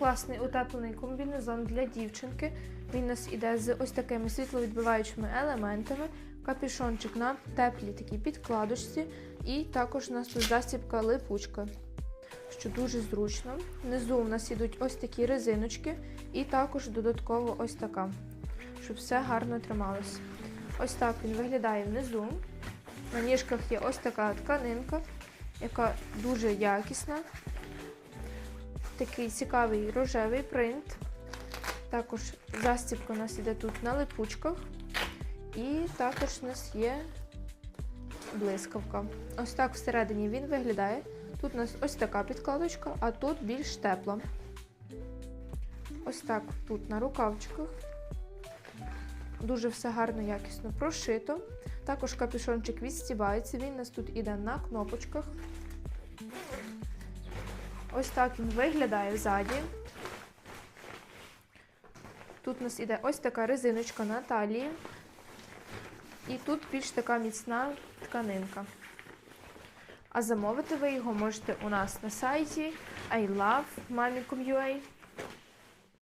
класний утеплений комбінезон для дівчинки. Він у нас іде з ось такими світловідбиваючими елементами, капюшончик на теплій такій підкладочці, і також у нас тут застібка липучка, що дуже зручно. Внизу у нас ідуть ось такі резиночки, і також додатково ось така, щоб все гарно трималося. Ось так він виглядає внизу. На ніжках є ось така тканинка, яка дуже якісна. Такий цікавий рожевий принт. Також застібка у нас іде тут на липучках. І також у нас є блискавка. Ось так всередині він виглядає. Тут у нас ось така підкладочка, а тут більш тепла. Ось так тут на рукавчиках. Дуже все гарно, якісно прошито. Також капюшончик відстібається. Він у нас тут іде на кнопочках. Ось так він виглядає ззаді. Тут у нас іде ось така резиночка на талії. І тут більш така міцна тканинка. А замовити ви його можете у нас на сайті I love Mami.com.ua